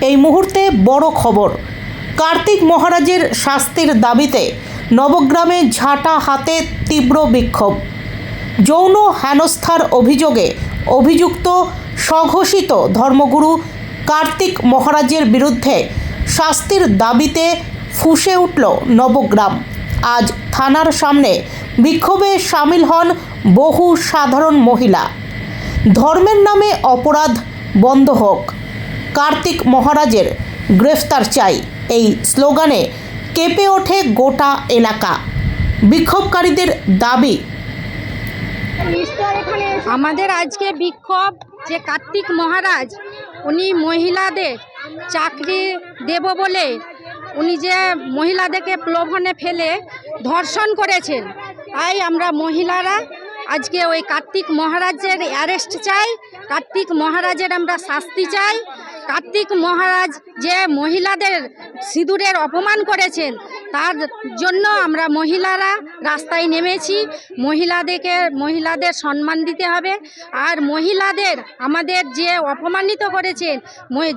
এই মুহূর্তে বড় খবর। কার্তিক মহারাজের শাস্তির দাবিতে নবগ্রামে ঝাঁটা হাতে তীব্র বিক্ষোভ। যৌন হেনস্থার অভিযোগে অভিযুক্ত স্বঘোষিত ধর্মগুরু কার্তিক মহারাজের বিরুদ্ধে শাস্তির দাবিতে ফুঁসে উঠল নবগ্রাম। আজ থানার সামনে বিক্ষোভে সামিল হন বহু সাধারণ মহিলা। ধর্মের নামে অপরাধ বন্ধ হোক। কার্তিক মহারাজের গ্রেফতার চাই। এই স্লোগানে কেঁপে ওঠে গোটা এলাকা। বিক্ষোভকারীদের দাবি, আমাদের আজকে বিক্ষোভ যে কার্তিক মহারাজ, উনি মহিলাদের চাকরি দেব বলে উনি যে মহিলাদেরকে প্লোভনে ফেলে ধর্ষণ করেছেন, তাই আমরা মহিলারা আজকে ওই কার্তিক মহারাজের অ্যারেস্ট চাই, কার্তিক মহারাজের আমরা শাস্তি চাই। কার্তিক মহারাজ যে মহিলাদের সিঁদুরের অপমান করেছেন তার জন্য আমরা মহিলারা রাস্তায় নেমেছি। মহিলাদেরকে মহিলাদের সম্মান দিতে হবে। আর মহিলাদের আমাদের যে অপমানিত করেছেন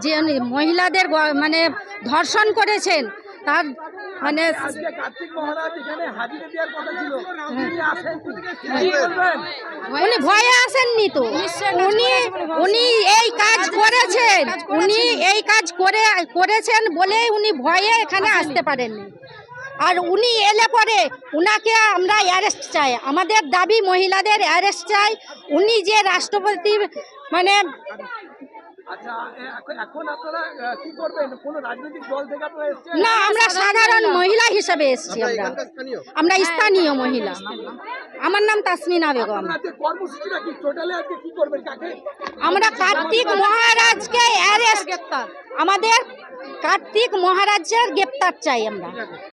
যে মহিলাদের মানে ধর্ষণ করেছেন তার মানে আজকে কার্তিক মহারাজ এখানে হাজিরা দেওয়ার কথা ছিল। তিনি আসেননি। কি বলবেন উনি ভয়ে আসেননি তো। উনি উনি এই কাজ করেছেন। উনি এই কাজ করে করেছেন বলে উনি ভয়ে এখানে আসতে পারেননি। আর উনি এলে পরে উনাকে আমরা অ্যারেস্ট চাই। আমাদের দাবি মহিলাদের অ্যারেস্ট চাই। উনি যে রাষ্ট্রপতি মানে আচ্ছা এ- এখন- এখন আপনারা আহ, কি করবেন? কোন রাজনৈতিক দল থেকে আপনারা এসেছেন? না আমরা সাধারণ মহিলা হিসেবে এসেছি আমরা। আমরা স্থানীয় মহিলা। আমার নাম তাসমিনা বেগম। আপনারা আজকে কর্মসূচিটা কি টোটালে আজকে কি করবেন কাকে আমরা কার্তিক মহারাজকে অ্যারেস্ট আমাদের কার্তিক মহারাজের গ্রেপ্তার চাই আমরা।